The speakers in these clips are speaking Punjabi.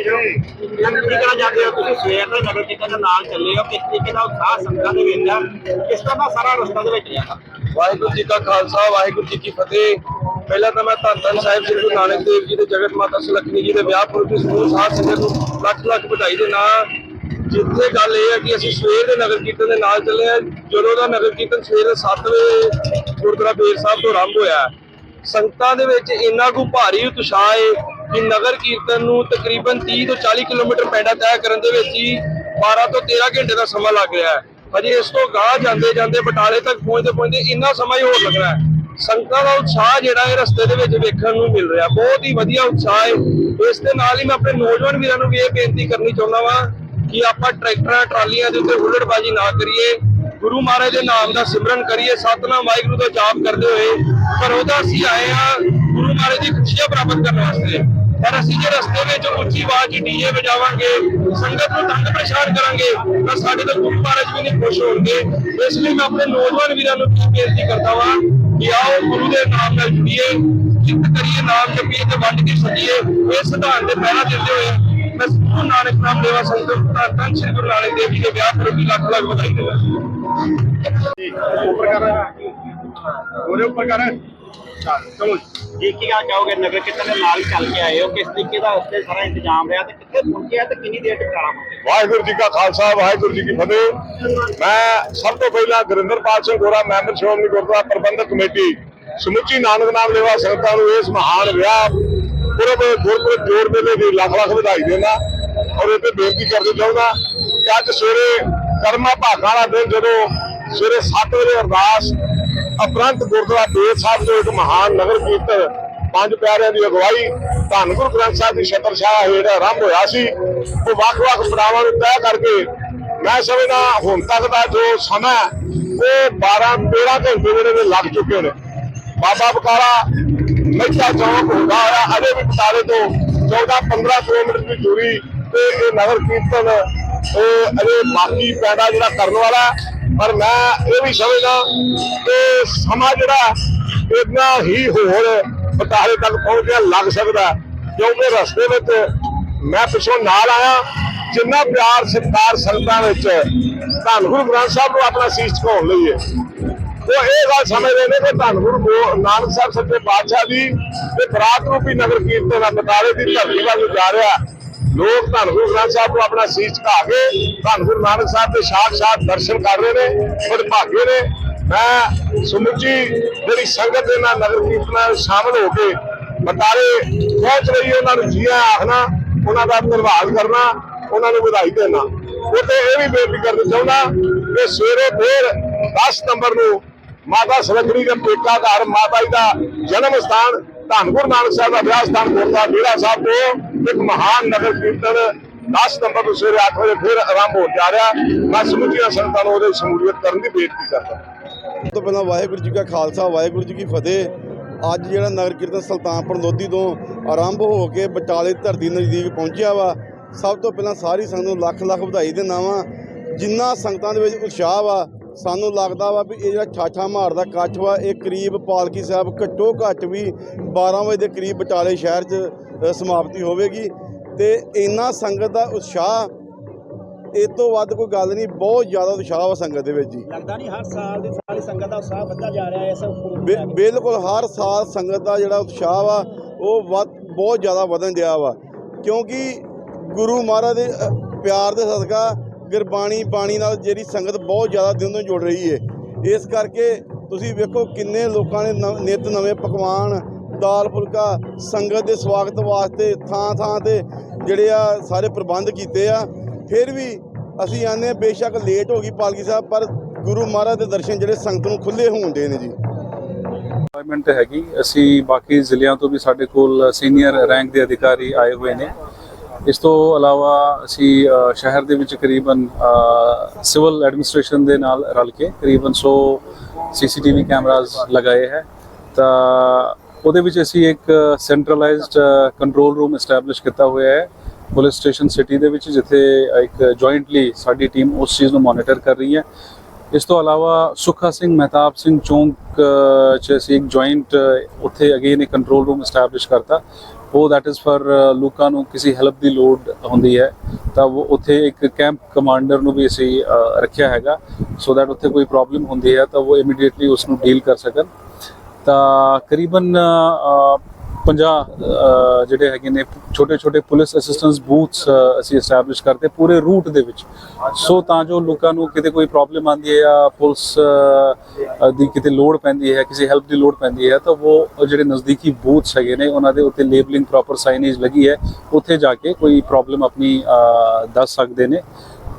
ਕੀ ਕਹਿਣਾ ਚਾਹੁੰਦੇ ਹੋ ਤੁਸੀਂ ਸਵੇਰ ਦੇ ਨਗਰ ਕੀਰਤਨ ਦੇ ਨਾਲ ਚੱਲੇ ਹੋ ਕਿਸ ਤਰੀਕੇ ਦਾ ਉਤਸ਼ਾਹ ਸੰਗਤਾਂ ਦੇ ਵਿੱਚ ਆ ਕਿਸ ਤਰ੍ਹਾਂ ਦਾ ਸਾਰਾ ਰਸਤਾ ਦੇ ਵਿੱਚ ਜਾਂਦਾ ਵਾਹਿਗੁਰੂ ਜੀ ਕਾ ਖਾਲਸਾ ਵਾਹਿਗੁਰੂ ਜੀ ਕੀ ਫਤਿਹ। ਪਹਿਲਾਂ ਤਾਂ ਮੈਂ ਧੰਨ ਧੰਨ ਸਾਹਿਬ ਸ੍ਰੀ ਗੁਰੂ ਨਾਨਕ ਦੇਵ ਜੀ ਦੇ ਜਗਤ ਮਾਤਾ ਸੁਲੱਖਣੀ ਜੀ ਦੇ ਵਿਆਹ ਪੁਰਬ ਦੀ ਸਮੂਹ ਸਾਧ ਸੰਗਤ ਨੂੰ ਲੱਖ ਲੱਖ ਵਧਾਈ ਦੇ ਨਾਲ ਜਿੱਥੇ ਗੱਲ ਇਹ ਹੈ ਕਿ ਅਸੀਂ ਸਵੇਰ ਦੇ ਨਗਰ ਕੀਰਤਨ ਦੇ ਨਾਲ ਚੱਲੇ ਆ ਜਦੋਂ ਦਾ ਨਗਰ ਕੀਰਤਨ ਸਵੇਰੇ 7 ਵਜੇ ਗੁਰਦੁਆਰਾ ਬੇਰ ਸਾਹਿਬ ਤੋਂ ਆਰੰਭ ਹੋਇਆ ਸੰਗਤਾਂ ਦੇ ਵਿੱਚ ਇੰਨਾ ਕੁ ਭਾਰੀ ਉਤਸ਼ਾਹ ਹੈ ਕਿ ਨਗਰ ਕੀਰਤਨ ਨੂੰ ਤਕਰੀਬਨ 30 ਤੋਂ 40 ਕਿਲੋਮੀਟਰ ਪੈਂਡਾ ਤੈਅ ਕਰਨ ਦੇ ਵਿੱਚ ਹੀ 12 ਤੋਂ 13 ਘੰਟੇ ਦਾ ਸਮਾਂ ਲੱਗ ਰਿਹਾ ਹੈ। ਅਜੇ ਇਸ ਤੋਂ ਗਾਹ ਜਾਂਦੇ ਜਾਂਦੇ ਬਟਾਲੇ ਤੱਕ ਪਹੁੰਚਦੇ ਪਹੁੰਚਦੇ ਇੰਨਾ ਸਮਾਂ ਹੀ ਹੋਰ ਲੱਗਣਾ ਹੈ। ਸੰਗਤਾਂ ਦਾ ਉਤਸ਼ਾਹ ਜਿਹੜਾ ਇਹ ਰਸਤੇ ਦੇ ਵਿੱਚ ਵੇਖਣ ਨੂੰ ਮਿਲ ਰਿਹਾ। ਬਹੁਤ ਹੀ ਵਧੀਆ ਉਤਸ਼ਾਹ ਹੈ। ਇਸ ਦੇ ਨਾਲ ਹੀ ਮੈਂ ਆਪਣੇ ਨੌਜਵਾਨ ਵੀਰਾਂ ਨੂੰ ਵੀ ਇਹ ਬੇਨਤੀ ਕਰਨੀ ਚਾਹੁੰਦਾ ਵਾਂ ਕਿ ਆਪਾਂ ਟਰੈਕਟਰਾਂ, ਟਰਾਲੀਆਂ ਦੇ ਉੱਤੇ ਹੁੱਲੜਬਾਜ਼ੀ ਨਾ ਕਰੀਏ। ਗੁਰੂ ਮਹਾਰਾਜ ਦੇ ਨਾਮ ਦਾ ਸਿਮਰਨ ਕਰੀਏ। ਸਤਨਾਮ ਵਾਹਿਗੁਰੂ ਦਾ ਜਾਪ ਕਰਦੇ ਹੋਏ ਪਰ ਉਹਦਾ ਅਸੀਂ ਆਏ ਆ ਗੁਰੂ ਮਹਾਰਾਜ ਦੀ ਖੁਸ਼ੀਆਂ ਪ੍ਰਾਪਤ ਕਰਨ ਵਾਸਤੇ। ਪਰ ਅਸੀਂ ਜੇ ਰਸਤੇ ਵਿੱਚ ਉੱਚੀ ਆਵਾਜ਼ 'ਚ ਡੀਜੇ ਵਜਾਵਾਂਗੇ, ਸੰਗਤ ਨੂੰ ਤੰਗ ਪਰੇਸ਼ਾਨ ਕਰਾਂਗੇ, ਤਾਂ ਸਾਡੇ ਤੋਂ ਗੁਰੂ ਮਹਾਰਾਜ ਵੀ ਨਹੀਂ ਖੁਸ਼ ਹੋਣਗੇ। ਇਸ ਲਈ ਮੈਂ ਆਪਣੇ ਨੌਜਵਾਨ ਵੀਰਾਂ ਨੂੰ ਬੇਨਤੀ ਕਰਦਾ ਵਾਂ ਕਿ ਆਓ ਗੁਰੂ ਦੇ ਨਾਮ ਨਾਲ ਜੁੜੀਏ, ਜਿੱਤ ਕਰੀਏ, ਨਾਮ ਜਪੀਏ ਤੇ ਵੰਡ ਕੇ ਛੱਡੀਏ। ਇਸ ਸਿਧਾਂਤ ਦੇ ਪਹਿਰਾ ਦਿੰਦੇ ਹੋਏ ਮੈਂ ਗੁਰੂ ਨਾਨਕ ਨਾਮ ਦੇਵਾ ਸੰਗਤ ਦਾ ਧੰਨ ਸ੍ਰੀ ਗੁਰੂ ਨਾਨਕ ਦੇਵ ਜੀ ਦੇ ਵਿਆਹ ਪੁਰਬ ਵੀ ਲੱਖ ਲੱਖ ਵਧਾਈ ਦੇਵਾਂ। ਉੱਪਰ ਕਰ। ਉਹਦੇ ਉੱਪਰ ਕਰ। ਚੱਲ, ਚਲੋ ਜੀ। ਕੀ ਕਹਿਣਾ ਚਾਹੋਗੇ? ਨਗਰ ਕੀਰਤਨ ਦੇ ਨਾਲ ਹੀ ਚੱਲ ਕੇ ਆਏ ਹੋ। ਕਿਸ ਤਰੀਕੇ ਦਾ ਉੱਥੇ ਸਾਰਾ ਇੰਤਜ਼ਾਮ ਰਿਹਾ ਤੇ ਕਿੱਥੇ ਪਹੁੰਚਿਆ ਤੇ ਕਿੰਨੀ ਦੇਰ ਤੱਕ ਜਾਣਾ ਪਹੁੰਚੇ? ਵਾਹਿਗੁਰੂ ਜੀ ਕਾ ਖਾਲਸਾ ਵਾਹਿਗੁਰੂ ਜੀ ਕੀ ਫਤਿਹ। ਮੈਂ ਸਭ ਤੋਂ ਪਹਿਲਾਂ ਗੁਰਿੰਦਰਪਾਲ ਸਿੰਘ ਗੋਰਾ ਮੈਂਬਰ ਸ਼੍ਰੋਮਣੀ ਗੁਰਦੁਆਰਾ ਪ੍ਰਬੰਧਕ ਕਮੇਟੀ ਸਮੁੱਚੀ ਨਾਨਕ ਨਾਮ ਲੇਵਾ ਸੰਗਤਾਂ ਨੂੰ ਇਸ ਮਹਾਨ ਵਿਆਹ ਪੁਰਬ ਗੁਰਪੁਰਬ ਜੋੜ ਮੇਲੇ ਦੀ ਲੱਖ ਲੱਖ ਵਧਾਈ ਦੇਣਾ ਔਰ ਇਹ ਤੇ ਬੇਨਤੀ ਕਰਦੇ ਚਾਹੁੰਦਾ ਕਿ ਅੱਜ ਸਵੇਰੇ ਕਰਮਾ ਭਾਗਾਂ ਵਾਲਾ ਦਿਨ ਜਦੋਂ ਸਵੇਰੇ 7 ਵਜੇ ਅਰਦਾਸ ਉਪਰੰਤ ਗੁਰਦੁਆਰਾ ਬੇਰ ਸਾਹਿਬ ਤੋਂ ਇੱਕ ਮਹਾਨ ਨਗਰ ਕੀਰਤਨ, ਪੰਜ ਪਿਆਰਿਆਂ ਦੀ ਅਗਵਾਈ, ਧੰਨ ਗੁਰੂ ਗ੍ਰੰਥ ਸਾਹਿਬ ਦੀ ਛਤਰਛਾਇਆ ਹੇਠ ਆਰੰਭ ਹੋਇਆ ਸੀ। ਉਹ ਵੱਖ-ਵੱਖ ਪੜਾਵਾਂ ਨੂੰ ਤੈਅ ਕਰਕੇ ਮੈਂ ਸਮਝਦਾ ਹੁਣ ਤੱਕ ਦਾ ਜੋ ਸਮਾਂ ਉਹ 12-13 ਘੰਟੇ ਜਿਹੜੇ ਨੇ ਲੱਗ ਚੁੱਕੇ ਨੇ ਬਾਬਾ ਬਕਾਲਾ ਮਹਿਤਾ ਚੌਂਕ ਹੁੰਦਾ ਹੋਇਆ ਅਜੇ ਵੀ ਬਟਾਲੇ ਤੋਂ 14-15 ਕਿਲੋਮੀਟਰ ਦੀ ਦੂਰੀ ਤੇ ਇਹ ਨਗਰ ਕੀਰਤਨ, ਇਹ ਅਜੇ ਬਾਕੀ ਪੈਦਾ ਜਿਹੜਾ ਕਰਨ ਵਾਲਾ ਪਰ ਮੈਂ ਇਹ ਵੀ ਸਮਝਦਾ ਕਿ ਸਮਾਂ ਜਿਹੜਾ ਇਤਨਾ ਹੀ ਹੋਰ ਬਟਾਲੇ ਤੱਕ ਪਹੁੰਚਿਆ ਲੱਗ ਸਕਦਾ ਕਿਉਂਕਿ ਰਸਤੇ ਵਿੱਚ ਮੈਂ ਪਿੱਛੋਂ ਨਾਲ ਆਇਆ, ਜਿੰਨਾ ਪਿਆਰ ਸਤਿਕਾਰ ਸੰਗਤਾਂ ਵਿੱਚ ਧੰਨ ਗੁਰੂ ਗ੍ਰੰਥ ਸਾਹਿਬ ਨੂੰ ਆਪਣਾ ਸੀਸ ਝੁਕਾਉਣ ਲਈ ਹੈ। ਉਹ ਇਹ ਗੱਲ ਸਮਝਦੇ ਨੇ ਕਿ ਧੰਨ ਗੁਰੂ ਗੋ- ਨਾਨਕ ਸਾਹਿਬ ਸੱਚੇ ਪਾਤਸ਼ਾਹ ਦੀ ਤੇ ਬਰਾਤ ਰੂਪੀ ਨਗਰ ਕੀਰਤਨ ਆ, ਬਟਾਲੇ ਦੀ ਧਰਤੀ ਵੱਲ ਨੂੰ ਜਾ ਰਿਹਾ। ਲੋਕ ਧੰਨ ਗੁਰੂ ਗ੍ਰੰਥ ਸਾਹਿਬ ਨੂੰ ਆਪਣਾ ਸੀਸ ਝੁਕਾ ਕੇ ਧੰਨ ਗੁਰੂ ਨਾਨਕ ਸਾਹਿਬ ਦੇ ਸਾਖਸ਼ਾਤ ਦਰਸ਼ਨ ਕਰ ਰਹੇ ਨੇ, ਬੜੇ ਭਾਗੇ ਨੇ। ਮੈਂ ਸਮੁੱਚੀ ਜਿਹੜੀ ਸੰਗਤ ਦੇ ਨਾਲ ਨਗਰ ਕੀਰਤਨਾਂ ਵਿੱਚ ਸ਼ਾਮਲ ਹੋ ਕੇ ਬਟਾਲੇ ਪਹੁੰਚ ਰਹੀ ਹੈ, ਉਹਨਾਂ ਨੂੰ ਜੀ ਆਖਣਾ, ਉਹਨਾਂ ਦਾ ਧੰਨਵਾਦ ਕਰਨਾ, ਉਹਨਾਂ ਨੂੰ ਵਧਾਈ ਦੇਣਾ। ਉਹ ਇਹ ਵੀ ਬੇਨਤੀ ਕਰਨਾ ਚਾਹੁੰਦਾ ਕਿ ਸਵੇਰੇ ਫੇਰ 10 ਸਤੰਬਰ ਨੂੰ ਮਾਤਾ ਸਰਗਰੀ ਦੇ ਪੇਕਾ ਘਰ ਮਾਤਾ ਜੀ ਦਾ ਜਨਮ ਸਥਾਨ ਧੰਨ ਗੁਰੂ ਨਾਨਕ ਸਾਹਿਬ ਦਾ ਵਿਆਹ ਸਥਾਨ ਗੁਰਦੁਆਰਾ ਬੇੜਾ ਸਾਹਿਬ ਤੋਂ ਇੱਕ ਮਹਾਨ ਨਗਰ ਕੀਰਤਨ 10 ਸਤੰਬਰ ਨੂੰ ਸਵੇਰੇ 8 ਵਜੇ ਫਿਰ ਆਰੰਭ ਹੋ ਜਾ ਰਿਹਾ। ਮੈਂ ਸਮੁੱਚੀਆਂ ਸੰਗਤਾਂ ਨੂੰ ਉਹਦੇ ਸ਼ਮੂਲੀਅਤ ਕਰਨ ਦੀ ਬੇਨਤੀ ਕਰਦਾ ਸਭ ਤੋਂ ਪਹਿਲਾਂ ਵਾਹਿਗੁਰੂ ਜੀ ਕਾ ਖਾਲਸਾ, ਵਾਹਿਗੁਰੂ ਜੀ ਕੀ ਫਤਿਹ। ਅੱਜ ਜਿਹੜਾ ਨਗਰ ਕੀਰਤਨ ਸੁਲਤਾਨਪੁਰ ਲੋਧੀ ਤੋਂ ਆਰੰਭ ਹੋ ਕੇ ਬਟਾਲੇ ਧਰਤੀ ਨਜ਼ਦੀਕ ਪਹੁੰਚਿਆ ਵਾ, ਸਭ ਤੋਂ ਪਹਿਲਾਂ ਸਾਰੀ ਸੰਗਤ ਨੂੰ ਲੱਖ ਲੱਖ ਵਧਾਈ ਦਿੰਦਾ ਵਾਂ। ਜਿੰਨਾ ਸੰਗਤਾਂ ਦੇ ਵਿੱਚ ਉਤਸ਼ਾਹ ਵਾ ਸਾਨੂੰ ਲੱਗਦਾ ਵਾ ਵੀ ਇਹ ਜਿਹੜਾ ਠਾਠਾ ਮਾਰਦਾ ਕੱਠ ਵਾ ਇਹ ਕਰੀਬ ਪਾਲਕੀ ਸਾਹਿਬ ਘੱਟੋ ਘੱਟ ਵੀ 12 ਵਜੇ ਦੇ ਕਰੀਬ ਬਟਾਲੇ ਸ਼ਹਿਰ 'ਚ ਸਮਾਪਤੀ ਹੋਵੇਗੀ। ਤੇ ਇੰਨਾ ਸੰਗਤ ਦਾ ਉਤਸ਼ਾਹ ਇਹ ਤੋਂ ਵੱਧ ਕੋਈ ਗੱਲ ਨਹੀਂ ਬਹੁਤ ਜ਼ਿਆਦਾ ਉਤਸ਼ਾਹ ਵਾ ਸੰਗਤ ਦੇ ਵਿੱਚ ਜੀ। ਲੱਗਦਾ ਨਹੀਂ ਹਰ ਸਾਲ ਦੀ ਸਾਰੀ ਸੰਗਤ ਦਾ ਉਤਸ਼ਾਹ ਵੱਧਦਾ ਜਾ ਰਿਹਾ ਹੈ ਇਸ ਬਿਲਕੁਲ ਹਰ ਸਾਲ ਸੰਗਤ ਦਾ ਜਿਹੜਾ ਉਤਸ਼ਾਹ ਵਾ ਉਹ ਵੱਧ ਬਹੁਤ ਜ਼ਿਆਦਾ ਵਧਣ ਡਿਆ ਵਾ। ਕਿਉਂਕਿ ਗੁਰੂ ਮਹਾਰਾਜ ਦੇ ਪਿਆਰ ਦੇ ਸਦਕਾ ਗੁਰਬਾਣੀ ਬਾਣੀ ਨਾਲ ਜਿਹੜੀ ਸੰਗਤ ਬਹੁਤ ਜ਼ਿਆਦਾ ਦਿਨ ਤੋਂ ਜੁੜ ਰਹੀ ਹੈ ਇਸ ਕਰਕੇ ਤੁਸੀਂ ਵੇਖੋ ਕਿੰਨੇ ਲੋਕਾਂ ਨੇ ਨਵ- ਨਿੱਤ ਨਵੇਂ ਪਕਵਾਨ, ਦਾਲ ਫੁਲਕਾ, ਸੰਗਤ ਦੇ ਸਵਾਗਤ ਵਾਸਤੇ ਥਾਂ ਥਾਂ ਤੇ ਜਿਹੜੇ ਆ ਸਾਰੇ ਪ੍ਰਬੰਧ ਕੀਤੇ ਆ। ਫਿਰ ਵੀ ਅਸੀਂ ਆਨੇ ਹਾਂ ਬੇਸ਼ੱਕ ਲੇਟ ਹੋ ਗਈ ਪਾਲਕੀ ਸਾਹਿਬ, ਪਰ ਗੁਰੂ ਮਹਾਰਾਜ ਦੇ ਦਰਸ਼ਨ ਜਿਹੜੇ ਸੰਗਤ ਨੂੰ ਖੁੱਲੇ ਹੋਣਦੇ ਨੇ ਜੀ। ਅਪਾਇੰਟਮੈਂਟ ਹੈਗੀ। ਅਸੀਂ ਬਾਕੀ ਜ਼ਿਲ੍ਹਿਆਂ ਤੋਂ ਵੀ ਸਾਡੇ ਕੋਲ ਸੀਨੀਅਰ ਰੈਂਕ ਦੇ ਅਧਿਕਾਰੀ ਆਏ ਹੋਏ ਨੇ। ਇਸ ਤੋਂ ਇਲਾਵਾ ਅਸੀਂ ਸ਼ਹਿਰ ਦੇ ਵਿੱਚ ਕਰੀਬਨ ਸਿਵਲ ਐਡਮਿਨਿਸਟ੍ਰੇਸ਼ਨ ਦੇ ਨਾਲ ਰਲ ਕੇ ਕਰੀਬਨ 100 ਸੀਸੀਟੀਵੀ ਕੈਮਰਾਜ਼ ਲਗਾਏ ਹੈ। ਤਾਂ ਉਹਦੇ ਵਿੱਚ ਅਸੀਂ ਇੱਕ ਸੈਂਟਰਲਾਈਜ਼ਡ ਕੰਟਰੋਲ ਰੂਮ ਐਸਟੈਬਲਿਸ਼ ਕੀਤਾ ਹੋਇਆ ਹੈ। ਪੁਲਿਸ ਸਟੇਸ਼ਨ ਸਿਟੀ ਦੇ ਵਿੱਚ, ਜਿੱਥੇ ਇੱਕ ਜੁਆਇੰਟਲੀ ਸਾਡੀ ਟੀਮ ਉਸ ਚੀਜ਼ ਨੂੰ ਮੋਨੀਟਰ ਕਰ ਰਹੀ ਹੈ। ਇਸ ਤੋਂ ਇਲਾਵਾ ਸੁੱਖਾ ਸਿੰਘ, ਮਹਿਤਾਬ ਸਿੰਘ ਚੌਂਕ ਚ ਅਸੀਂ ਇੱਕ ਜੁਆਇੰਟ ਉੱਥੇ ਅਗੇਨ ਇੱਕ ਕੰਟਰੋਲ ਰੂਮ ਐਸਟੈਬਲਿਸ਼ ਕਰਤਾ। ਉਹ ਦੈਟ ਇਜ਼ ਫॉर ਲੋਕਾਂ ਨੂੰ ਕਿਸੇ ਹੈਲਪ ਦੀ ਲੋੜ ਹੁੰਦੀ ਹੈ, ਤਾਂ ਉਹ ਉੱਥੇ ਇੱਕ ਕੈਂਪ ਕਮਾਂਡਰ ਨੂੰ ਵੀ ਅਸੀਂ ਰੱਖਿਆ ਹੈਗਾ। ਸੋ ਦੈਟ ਉੱਥੇ ਕੋਈ ਪ੍ਰੋਬਲਮ ਹੁੰਦੀ ਹੈ, ਤਾਂ ਉਹ ਇਮੀਡੀਏਟਲੀ ਉਸ ਨੂੰ ਡੀਲ ਕਰ ਸਕਣ। ਤਾਂ ਕਰੀਬਨ 50 ਜਿਹੜੇ ਹੈਗੇ ਨੇ ਛੋਟੇ ਛੋਟੇ ਪੁਲਿਸ ਅਸਿਸਟੈਂਸ ਬੂਥਸ ਅਸੀਂ ਐਸਟੈਬਲਿਸ਼ ਕਰਦੇ ਪੂਰੇ ਰੂਟ ਦੇ ਵਿੱਚ। ਸੋ ਤਾਂ ਜੋ ਲੋਕਾਂ ਨੂੰ ਕਿਤੇ ਕੋਈ ਪ੍ਰੋਬਲਮ ਆਉਂਦੀ ਹੈ ਜਾਂ ਪੁਲਿਸ ਦੀ ਕਿਤੇ ਲੋੜ ਪੈਂਦੀ ਹੈ, ਕਿਸੇ ਹੈਲਪ ਦੀ ਲੋੜ ਪੈਂਦੀ ਹੈ, ਤਾਂ ਉਹ ਜਿਹੜੇ ਨਜ਼ਦੀਕੀ ਬੂਥਸ ਹੈਗੇ ਨੇ, ਉਹਨਾਂ ਦੇ ਉੱਤੇ ਲੇਬਲਿੰਗ ਪ੍ਰੋਪਰ ਸਾਈਨੇਜ ਲੱਗੀ ਹੈ। ਉੱਥੇ ਜਾ ਕੇ ਕੋਈ ਪ੍ਰੋਬਲਮ ਆਪਣੀ ਦੱਸ ਸਕਦੇ ਨੇ।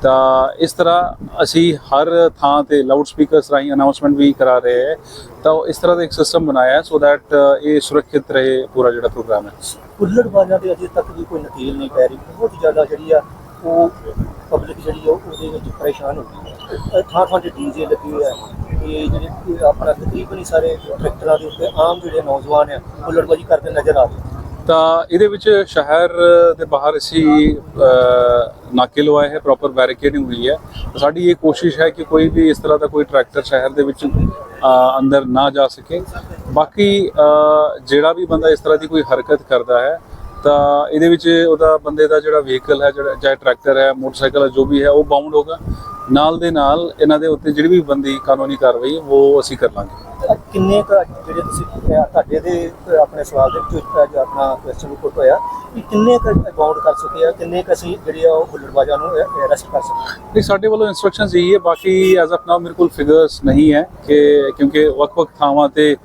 ਤਾਂ ਇਸ ਤਰ੍ਹਾਂ ਅਸੀਂ ਹਰ ਥਾਂ ਤੇ ਲਾਊਡ ਸਪੀਕਰਸ ਰਾਹੀਂ ਅਨਾਉਂਸਮੈਂਟ ਵੀ ਕਰਾ ਰਹੇ ਹੈ। ਤਾਂ ਉਹ ਇਸ ਤਰ੍ਹਾਂ ਦਾ ਇੱਕ ਸਿਸਟਮ ਬਣਾਇਆ ਹੈ ਸੋ ਦੈਟ ਇਹ ਸੁਰੱਖਿਅਤ ਰਹੇ ਪੂਰਾ ਜਿਹੜਾ ਪ੍ਰੋਗਰਾਮ ਹੈ। ਹੁੱਲੜਬਾਜ਼ਾਂ ਦੇ ਅਜੇ ਤੱਕ ਵੀ ਕੋਈ ਨਕੀਲ ਨਹੀਂ ਪੈ ਰਹੀ। ਬਹੁਤ ਜ਼ਿਆਦਾ ਜਿਹੜੀ ਆ, ਉਹ ਪਬਲਿਕ ਜਿਹੜੀ ਆ, ਉਹਦੇ ਵਿੱਚ ਪਰੇਸ਼ਾਨ ਹੋ ਗਈ ਹੈ। ਥਾਂ ਥਾਂ ਤੇ ਡੀਜੇ ਲੱਗੇ ਹੋਏ ਆ। ਇਹ ਜਿਹੜੇ ਆਪਣਾ ਤਕਰੀਬਨ ਹੀ ਸਾਰੇ ਟਰੈਕਟਰਾਂ ਦੇ ਉੱਤੇ ਆਮ ਜਿਹੜੇ ਨੌਜਵਾਨ ਆ ਹੁੱਲੜਬਾਜ਼ੀ ਕਰਦੇ ਨਜ਼ਰ ਆ ਰਹੇ ਤਾਂ ਇਹਦੇ ਵਿੱਚ ਸ਼ਹਿਰ ਦੇ ਬਾਹਰ ਅਸੀਂ ਨਾਕੇ ਲਵਾਏ ਹੈ ਪ੍ਰੋਪਰ ਬੈਰੀਕੇਡਿੰਗ ਹੋਈ ਹੈ। ਸਾਡੀ ਇਹ ਕੋਸ਼ਿਸ਼ ਹੈ ਕਿ ਕੋਈ ਵੀ ਇਸ ਤਰ੍ਹਾਂ ਦਾ ਕੋਈ ਟਰੈਕਟਰ ਸ਼ਹਿਰ ਦੇ ਵਿੱਚ ਅੰਦਰ ਨਾ ਜਾ ਸਕੇ। ਬਾਕੀ ਜਿਹੜਾ ਵੀ ਬੰਦਾ ਇਸ ਤਰ੍ਹਾਂ ਦੀ ਕੋਈ ਹਰਕਤ ਕਰਦਾ ਹੈ, ਤਾਂ ਇਹਦੇ ਵਿੱਚ ਉਹਦਾ, ਬੰਦੇ ਦਾ ਜਿਹੜਾ ਵਹੀਕਲ ਹੈ, ਜਿਹੜਾ, ਚਾਹੇ ਟਰੈਕਟਰ ਹੈ, ਮੋਟਰਸਾਈਕਲ ਹੈ, ਜੋ ਵੀ ਹੈ, ਉਹ ਬਾਉਂਡ ਹੋਗਾ। ਨਾਲ ਦੇ ਨਾਲ ਇਹਨਾਂ ਦੇ ਉੱਤੇ ਜਿਹੜੀ ਵੀ ਬੰਦੀ ਕਾਨੂੰਨੀ ਕਾਰਵਾਈ ਉਹ ਅਸੀਂ ਕਰ ਲਾਂਗੇ। ਕਿੰਨੇ ਕੁ ਜਿਹੜੇ ਤੁਸੀਂ ਅਹ, ਤੁਹਾਡੇ ਦੇ ਆਪਣੇ ਸਵਾਲ ਦੇ ਵਿੱਚ ਅਹ, ਜੋ ਆਪਣਾ ਕੁਐਸਚਨ ਪੁੱਟ ਹੋਇਆ ਕਿ ਕਿੰਨੇ ਕੁ ਬਾਉਂਡ ਕਰ ਸਕੇ ਆ ਕਿੰਨੇ ਕੁ ਅਸੀਂ ਜਿਹੜੇ ਆ ਉਹ ਹੁੱਲੜਬਾਜ਼ਾਂ ਨੂੰ ਅਰੈਸਟ ਕਰ ਸਕਦੇ ਨਹੀਂ ਸਾਡੇ ਵੱਲੋਂ ਇਨਸਟਰਕਸ਼ਨਸ ਇਹੀ ਹੈ ਬਾਕੀ ਐਜ਼ ਆਫ ਨਾਓ ਮੇਰੇ ਕੋਲ ਫਿਗਰਸ ਨਹੀਂ ਹੈ ਕਿ ਕਿਉਂਕਿ ਵੱਖ-ਵੱਖ ਥਾਵਾਂ ਤੇ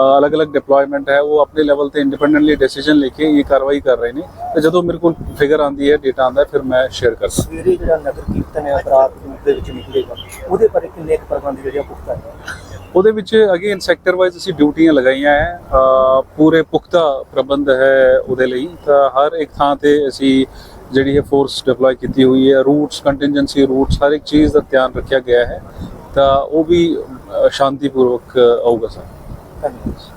ਅ, ਅਲੱਗ-ਅਲੱਗ ਡਿਪਲੋਇਮੈਂਟ ਹੈ ਉਹ ਆਪਣੇ ਲੈਵਲ ਤੇ ਇੰਡੀਪੈਂਡੈਂਟਲੀ ਡਿਸੀਜਨ ਲੈ ਕੇ ਇਹ ਕਾਰਵਾਈ ਕਰ ਰਹੇ ਨੇ ਤੇ ਜਦੋਂ ਮੇਰੇ ਕੋਲ ਫਿਗਰ ਆਂਦੀ ਹੈ ਡੇਟਾ ਆਂਦਾ ਹੈ ਫਿਰ ਮੈਂ ਸ਼ੇਅਰ ਕਰਦਾ ਸਵੇਰੇ ਜਿਹੜਾ ਨਗਰ ਕੀਰਤਨ ਹੈ ਰੂਪ ਦੇ ਵਿੱਚ ਨਿਕਲੇਗਾ ਉਹਦੇ ਬਾਰੇ ਕਿੰਨੇ ਕੁ ਪ੍ਰਬੰਧ ਜਿਹੜੇ ਪੁਖਤਾ ਹੈ ਉਹਦੇ ਵਿੱਚ ਅਗੇਨ ਸੈਕਟਰ ਵਾਈਜ਼ ਅਸੀਂ ਡਿਊਟੀਆਂ ਲਗਾਈਆਂ ਹੈ ਪੂਰੇ ਪੁਖਤਾ ਪ੍ਰਬੰਧ ਹੈ ਉਹਦੇ ਲਈ। ਤਾਂ ਹਰ ਇੱਕ ਥਾਂ ਤੇ ਅਸੀਂ ਜਿਹੜੀ ਹੈ ਫੋਰਸ ਡਿਪਲੋਏ ਕੀਤੀ ਹੋਈ ਹੈ ਰੂਟਸ ਕੰਟੀਨਜੈਂਸੀ ਰੂਟਸ ਹਰ ਇੱਕ ਚੀਜ਼ ਦਾ ਧਿਆਨ ਰੱਖਿਆ ਗਿਆ ਹੈ। ਤਾਂ ਉਹ ਵੀ ਸ਼ਾਂਤੀਪੂਰਵਕ ਆਊਗਾ ਸਰ। ਧੰਨਵਾਦ